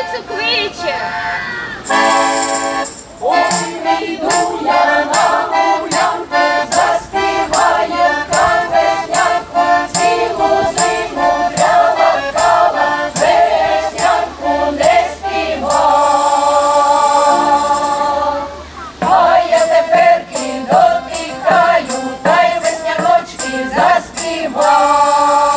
птицю кличе. Ой, не йду я цілу зиму пряла веснянку не співа. А я тепер дотикаю, та й весняночки заспіваю.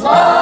Slow.